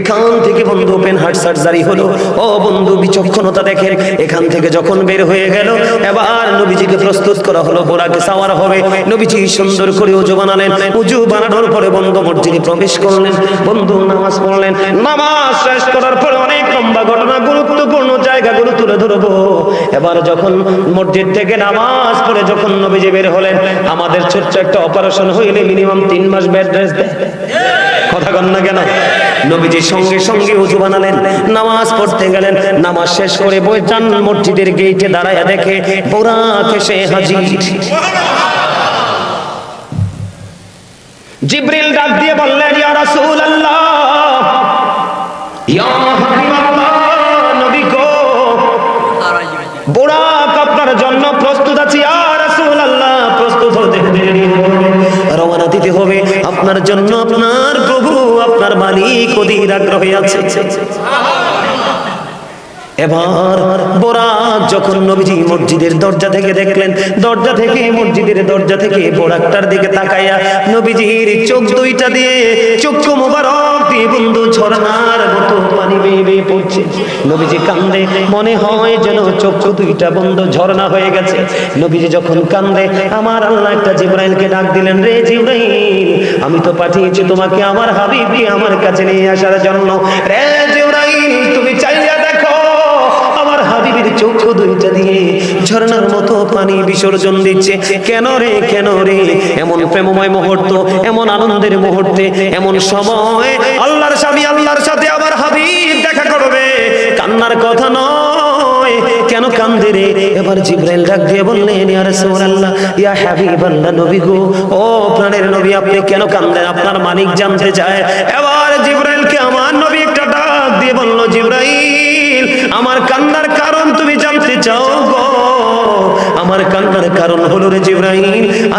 এখান থেকে বন্ধু ওপেন হার্ট সার্জারি হলো। ও বন্ধু, বিচক্ষণতা দেখেন। এখান থেকে যখন বের হয়ে গেল, এবার নবীজিকে প্রস্তুত করা হলো বোরাকে সাওয়ার হবে। নবীজি সুন্দর করে উজু বানালেন। উজু বানানোর পরে বন্ধু মসজিদে প্রবেশ করলেন। বন্ধু, নামাজ পড়লেন। নামাজ শেষ করার পরে অনেক লম্বা ঘটনা, গুরুত্বপূর্ণ জায়গাগুলো তুলে ধরবো। এবার যখন মসজিদ থেকে নামাজ পড়ে যখন নবীজি বের হলেন, আমাদের ছোট্ট একটা অপারেশন হইলে মিনিমাম তিন মাস বেড রেস্ট দেয়। কথা কন না কেন? নবীজি সঙ্গে সঙ্গে উজু বানালেন, নামাজ পড়তে গেলেন, নামাজ শেষ করে বই যান মসজিদের গেটে দাঁড়ায় দেখে বোরা কেসে হাজির। জিব্রিল ডাক দিয়ে বললেন, ইয়া রাসূলুল্লাহ, ইয়া হাবিবাল্লাহ, নবী গো, বোরাক আপনার জন্য প্রস্তুত আছি আর রাসূলুল্লাহ, প্রস্তুত হতে দেরি হবে, রওনা দিতে হবে, আপনার জন্য অধীর আগ্রহে আছে এবার যখন নবীজি মসজিদের দরজা থেকে দেখলেন, দরজা থেকে মসজিদের দরজা থেকে বোরাকটার দিকে তাকাইয়া নবীজির চোখ দুইটা দিয়ে, চক্ষু মোবারক দিয়ে বন্ধু ঝর্ণার মতো পানি বেয়ে বেয়ে পড়ছে। নবীজি কান্দে, মনে হয় যেন চক্ষু দুইটা বন্ধ ঝর্ণা হয়ে গেছে। নবীজি যখন কান্দে, আমার আল্লাহ একটা জিব্রাইলকে ডাক দিলেন, রে জিব্রাইল, আমি তো পাঠিয়েছি তোমাকে আমার হাবিবি আমার কাছে নিয়ে আসার জন্য। রে জিব্রাইল হাবিবের চক্ষু দুইটা দিয়ে ঝর্ণার মতো পানি বিসর্জন দিচ্ছে। কেন রে কেন রে? এমন প্রেমময় মুহূর্ত, এমন আনন্দের মুহূর্তে, এমন সময় আল্লাহর স্বামী আল্লাহর সাথে আমার হাবিব দেখা করবে। কান্নার কথা নয়। কেন কান্দে রে? এবার জিব্রাইল ডাক দিয়ে বললেন, ইয়া রাসূলুল্লাহ, ইয়া হাবিবাল্লাহ নবী গো, ও প্রাণের নবী, আপনি কেন কান্দেন? আপনার মালিক জানতে চায়। এবার জিব্রাইলকে আমার নবী একটা ডাক দিয়ে বলল, জিব্রাইল, আমার কান্নার কারণ আমার কান্নার কারণ হলো রে জিব্রাইল,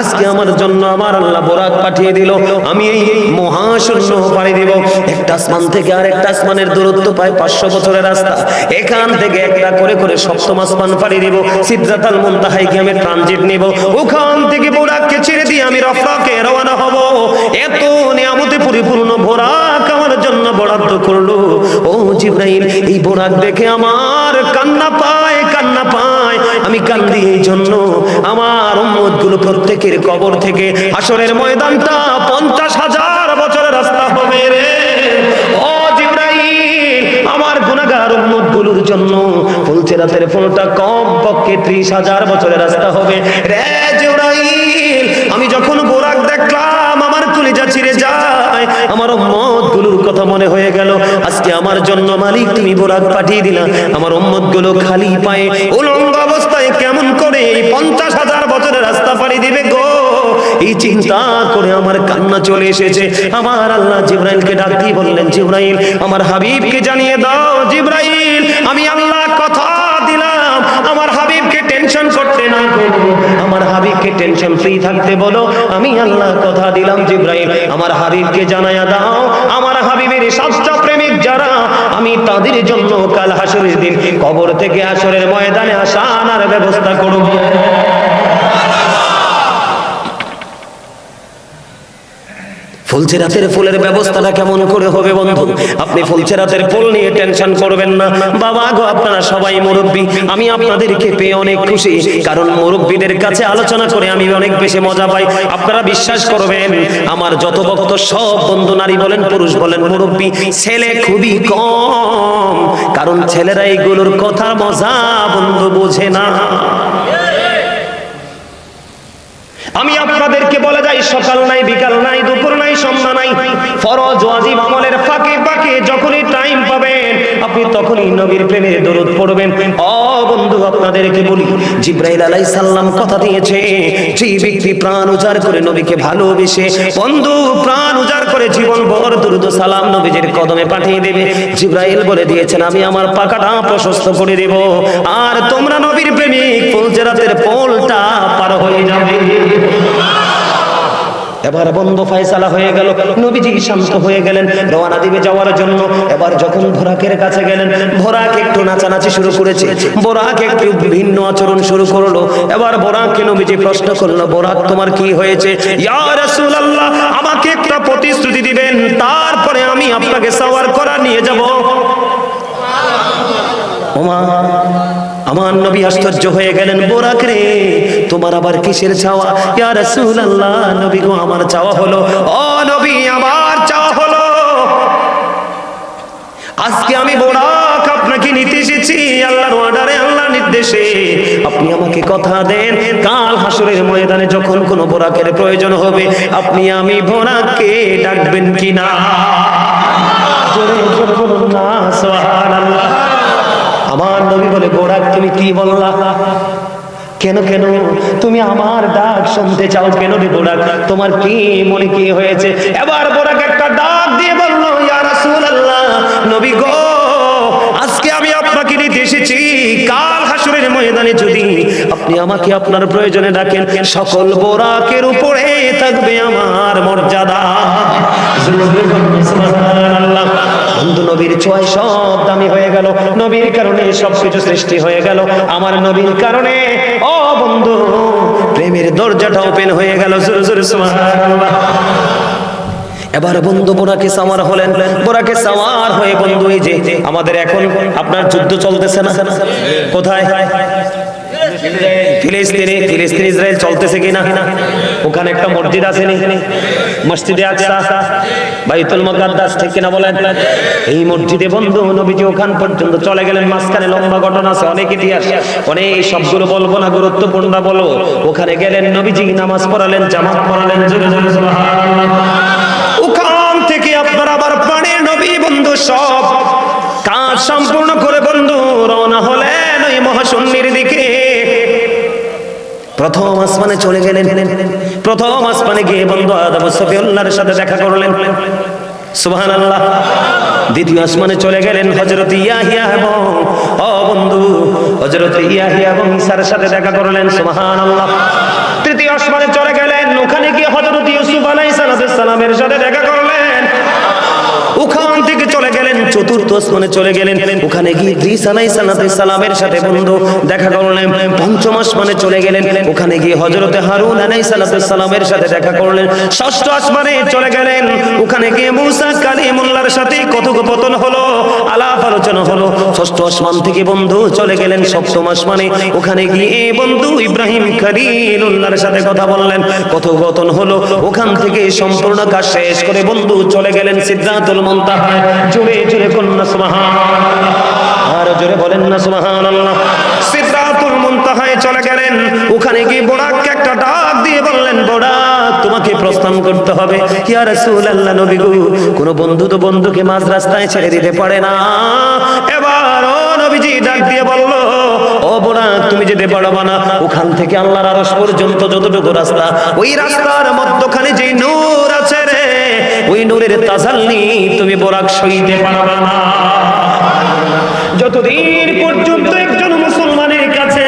আজকে আমার জন্য আমার আল্লাহ বোরাক পাঠিয়ে দিল। আমি এই মহাশূন্য পাড়ি দিব। একটা আসমান থেকে আর একটা আসমানের দূরত্ব প্রায় পাঁচশো বছরের রাস্তা। এখান থেকে একটা করে করে সপ্তম আসমান পাড়ি দিব। সিদ্ধাতাল মুনতাহাই গিয়ে আমি ট্রানজিট নিব। ওখান থেকে বোরাককে ছেড়ে দিয়ে আমি রফাকে রওনা হব। এত নিয়ামতে পরিপূর্ণ বোরাক আমার জন্য বরাদ্দ করল। ও জিব্রাইল, এই বোরাক দেখে আমার কান্না পায় আমি কান্দি এই জন্য আমার উম্মতগুলো প্রত্যেকের কবর থেকে আসরের ময়দানটা পঞ্চাশ হাজার বছরের রাস্তা হবে রে। আমি যখন বোরাক দেখলাম, আমার কলিজা ছিঁড়ে যায়। আমার উম্মতগুলোর কথা মনে হয়ে গেল, আজকে আমার জন্য মালিক, তুমি বোরাক পাঠিয়ে দিলা। আমার উম্মতগুলো খালি পায়ে উলঙ্গ অবস্থায় চিন্তা করে আমার কান্না চলে এসেছে। আমার আল্লাহ জিব্রাইলকে ডাক দিয়ে বললেন, জিব্রাইল, আমার হাবিবকে জানিয়ে দাও, জিব্রাইল, আমি আল্লাহ কথা দিলাম। হাবিবকে দাও। আমার হাবিবের প্রেমিক যারা, আমি তাদের জন্য কাল দিন কবর থেকে আসরের ময়দানে আসা আনার ব্যবস্থা করব। ফুলচেরাতের ফুলের ব্যবস্থাটা কেমন করে হবে বন্ধু? আপনি ফুলচেরাতের ফুল নিয়ে টেনশন করবেন না। বাবা গো, আপনারা সবাই মুরব্বী, আমি আপনাদেরকে পেয়ে অনেক খুশি। কারণ মুরব্বীদের কাছে আলোচনা করে আমি অনেক বেশি মজা পাই। আপনারা বিশ্বাস করবেন, আমার যত ভক্ত সব বন্ধু নারী বলেন, পুরুষ বলেন, মুরব্বী, ছেলে খুবই কম। কারণ ছেলেরা এইগুলোর কথা মজা বন্ধু বোঝে না। আমি আপনাদেরকে বলে যাই, সকাল নাই, বিকাল নাই, দুপুর নাই, সন্ধ্যা নাই। ফরজ, ওয়াজিব আমলের ফাঁকে ফাঁকে যখনই টাইম আপনি তখনই নবীর প্রেমের দরুদ পড়বেন। ও বন্ধু, আপনাদেরকে বলি, জিব্রাইল আলাইহিস সালাম কথা দিয়েছে, যে ব্যক্তি প্রাণ উজাড় করে নবীকে ভালোবেসে, বন্ধু, প্রাণ উজাড় করে জীবন ভর দরুদ সালাম নবীজির কদমে পাঠিয়ে দেবে। জিব্রাইল বলে দিয়েছেন, আমি আমার পাকাটা প্রশস্ত করে দেব, আর তোমরা নবীর প্রেমিক ফুলজেরাতের পোলটা পার হয়ে যাবে। এবার বন্ধ ফয়সালা হয়ে গেল, নবীজি শান্ত হয়ে গেলেন, রওনা দিবে যাওয়ার জন্য। এবার যখন ভোরাকের কাছে গেলেন, ভোরাক একটু নাচানাচি শুরু করেছে। বোরাক একটু ভিন্ন আচরণ শুরু করল। এবার বোরাককে নবীজি প্রশ্ন করল বোরাক তোমার কি হয়েছে? ইয়া রাসূলুল্লাহ, আমাকে একটা প্রতিশ্রুতি দিবেন, তারপরে আমি আপনাকে সাওয়ার করা নিয়ে যাব। ওমা আমার নবী আশ্চর্য হয়ে গেলেন, বোরাক রে, তোমার আবার কিসের চাওয়া? ইয়া রাসূলুল্লাহ, নবী গো, আমার চাওয়া হলো, ও নবী, আমার চাওয়া হলো। আজকে আমি বোরাক আপনাকে নিতে এসেছি, আল্লাহর অর্ডারে আল্লাহর নির্দেশে। আপনি আমাকে কথা দেন, কাল হাসরের ময়দানে যখন কোনো বোরাকের প্রয়োজন হবে, আপনি আমি বোরাককে ডাকবেন কিনা? জোরে জোরে বলুন না সুবহানাল্লাহ আমার নবী বলে বললা কেন কেন? তুমি আমার ডাক শুনতে চাও কেন রে বোরাক? তোমার কি মনে কি হয়েছে? এবার বোরাক একটা ডাক দিয়ে বলল, ইয়া রাসূলুল্লাহ, নবী গো, আজকে আমি আপনাকে নিতে এসেছি। কাল হাসরের ময়দানে যদি আপনি আমাকে আপনার প্রয়োজনে ডাকেন, সকল বোরাকের উপরে থাকবে আমার মর্যাদা। সুবহানাল্লাহ। বন্ধু নবীর ছোঁয়ায় সব দামি হয়ে গেল। নবীর কারণে সবকিছু সৃষ্টি হয়ে গেল। আমার নবীর কারণে, ও বন্ধু, প্রেমের দরজাটা ওপেন হয়ে গেল। এবার বন্ধু, বোরাকে সামার হলেন। বোরাকে সামার হয়ে বন্ধু, এই যে আমাদের এখন আপনার যুদ্ধ চলতেছে না? কোথায়? ফিলিস্তিনি, ফিলিস্তিন, ইসরায়েল চলতেছে কিনা? ওখানে একটা মসজিদ আছে নি? মসজিদে আকসা, বাইতুল মুকাদ্দাস, ঠিক কিনা বলেন? এই মসজিদে বন্ধু নবীজি ওখান পর্যন্ত চলে গেলেন, মাঝখানে লম্বা ঘটনা আছে, অনেক ইতিহাস। অনেক সবগুলো বলব না, গুরুত্বপূর্ণ বলব। ওখানে গেলেন নবীজি, নামাজ পড়ালেন, জামাত পড়ালেন, জোরে জোরে ওখান থেকে আপনার আবার প্রাণের নবী বন্ধু সব কাজ সম্পূর্ণ করে বন্ধু রওনা হলেন। প্রথম আসমানে চলে গেলেন। প্রথম আসমানে গিয়ে বন্ধু আদম সফিউল্লাহর সাথে দেখা করলেন। সুহান আল্লাহ দ্বিতীয় আসমানে চলে গেলেন হযরত ইয়াহিয়া এবং, ও বন্ধু, হযরত ইয়াহিয়া এবং ঈসার সাথে দেখা করলেন। সুবহানাল্লাহ। তৃতীয় আসমানে চলে গেলেন। ওখানে গিয়ে হযরত ইউসুফ আলাইহিস সালামের সাথে দেখা করলেন ওখান থেকে চলে গেলেন আসমানে চলে গেলেন। ওখানে গিয়ে ইদ্রিস আলাইহিস সালামের সাথে বন্ধু দেখা করলেন। পঞ্চম আসমানে চলে গেলেন। ওখানে গিয়ে হযরতে হারুন আলাইহিস সালামের সাথে দেখা করলেন। ষষ্ঠ আসমানে চলে গেলেন। ওখানে গিয়ে মূসা কালিমুল্লাহর সাথে কথোপকথন হলো, আলাপ আলোচনা হলো। ষষ্ঠ আসমান থেকে বন্ধু চলে গেলেন। সপ্তম আসমানে ওখানে গিয়ে বন্ধু ইব্রাহিম খলিলুল্লাহর সাথে কথা বললেন। কথোপকথন হলো। ওখান থেকে সম্পূর্ণ কাজ শেষ করে বন্ধু চলে গেলেন সিদ্ধাতুল মুনতাহায় জোরে জোরে কন্যা সুবহানাল্লাহ। আর জোরে বলেন না সিদ্ধাতুল চলে গেলেন। ওখানে গিয়ে বোরাককে একটা ডাক দিয়ে বললেন, বোরাক, তোমাকে প্রস্থান করতে হবে। ইয়া নবী গো, কোন বন্ধু তো বন্ধুকে মাঝ রাস্তায় ছেড়ে দিতে পারে না। এবার ও নবীজি ডাক দিয়ে বলল, ও বোরাক, তুমি যেতে পারবে না। ওখান থেকে আল্লাহর আরশ পর্যন্ত যতটুকু রাস্তা, ওই রাস্তার মধ্যখানে যে নূর ওই নূরের তাজাল্লি তুমি বোরাক সইতে পারবে না। যতদিন পর্যন্ত একজন মুসলমানের কাছে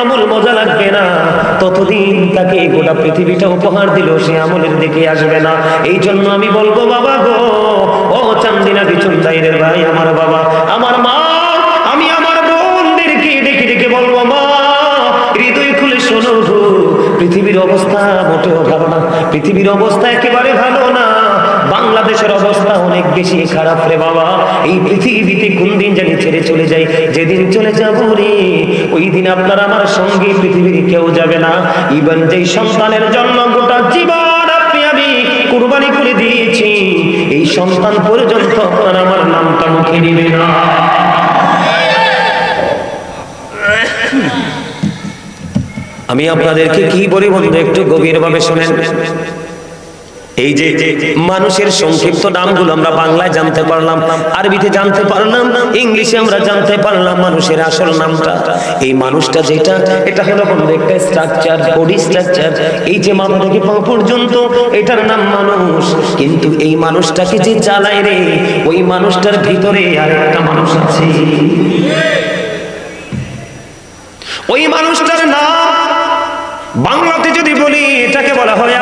আমল মজা লাগবে না, ততদিন তাকে গোটা পৃথিবীটা উপহার দিল, সে আমলের দিকে আসবে না। এই জন্য আমি বলব, বাবা গো, ও চান্দিনা বিচুন দাইরের ভাই, আমার বাবা, আমার মা, আমি আমার বোনদেরকে ডেকে ডেকে বলব, মা, হৃদয় খুলে শোনো পৃথিবীর অবস্থা মোটেও ভালো না, পৃথিবীর অবস্থা একেবারে ভালো না। বাংলাদেশের অবস্থা অনেক বেশি খারাপ রে বাবা। এই পৃথিবীতে কোন দিন জানি ছেড়ে চলে যাই। যেদিন চলে যাব রে, ওই দিন আপনার আমার সঙ্গে পৃথিবীর কেউ যাবে না। ইভেন যেই সন্তানের জন্য গোটা জীবন আপনি আমি কুরবানি করে দিয়েছি। এই সন্তান পর্যন্ত আপনার আমার নামটা মুখে নিবে না। আমি আপনাদেরকে কি বলি বন্ধু, একটু গভীরভাবে শুনেন। এই যে মানুষের সংক্ষিপ্ত নামগুলো আমরা বাংলায় জানতে পারলাম, আরবিতে জানতে পারলাম, ইংলিশে আমরা জানতে পারলাম মানুষের আসল নামটা। এই মানুষটা যেটা, এটা হলো একটা স্ট্রাকচার বডি স্ট্রাকচার এই যে থেকে পর্যন্ত, এটার নাম মানুষ। কিন্তু এই মানুষটাকে যে চালায় রে, ওই মানুষটার ভিতরে আরেকটা মানুষ আছে। ওই মানুষটার নাম বাংলাতে যদি বলি, এটাকে বলা হয়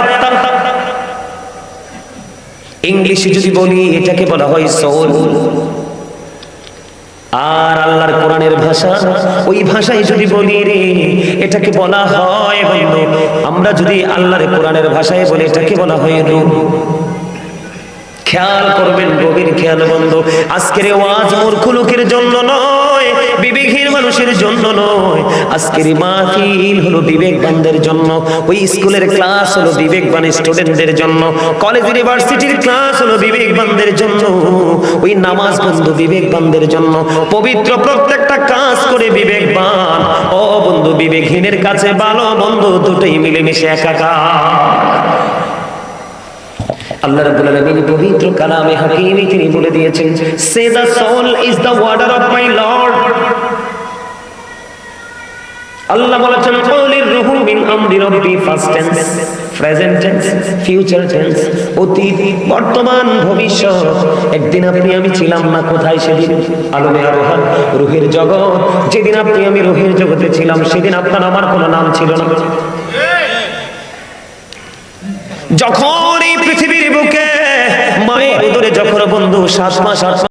ইংলিশে যদি বলি, এটাকে বলা হয় সোল আর আল্লাহর কোরআনের ভাষা, ওই ভাষায় যদি বলি রে, এটাকে বলা হয় আমরা যদি আল্লাহর কোরআনের ভাষায় বলি, এটাকে বলা হয় রূপ। খেয়াল করবেন, গভীর খেয়াল বন্ধ। আজকের ওয়াজ মূর্খ লোকের জন্য নয়। নয়। আজকের মাহফিল হলো বিবেকবানদের জন্য। ওই স্কুলের ক্লাস হলো বিবেকবান স্টুডেন্টদের জন্য। কলেজ ইউনিভার্সিটির ক্লাস হলো বিবেকবানদের জন্য। ওই নামাজ বন্ধু বিবেকবানদের জন্য। পবিত্র প্রত্যেকটা কাজ করে বিবেকবান। ও বন্ধু বিবেকহীনের কাছে ভালো বন্ধু দুটোই মিলেমিশে একাকার। আল্লাহ রাব্বুল আলামিন পবিত্র কালামে হাকিমে তিনি বলে দিয়েছেন সে the soul is the water of my lord আল্লাহ বলেছেন, কলির রুহু মিন আমরি রব্বি first tense present tense future tense অতীত, বর্তমান, ভবিষ্যৎ। একদিন আপনি আমি ছিলাম না, কোথায় সেদিন? আলমে আরোহণ রুহের জগৎ। যেদিন আপনি আমি রুহের জগতে ছিলাম, সেদিন আপনার আমার কোনো নাম ছিল না। যখন এই পৃথিবীর বুকে মায়ের উদরে যখন বন্ধু সাত মাস, আট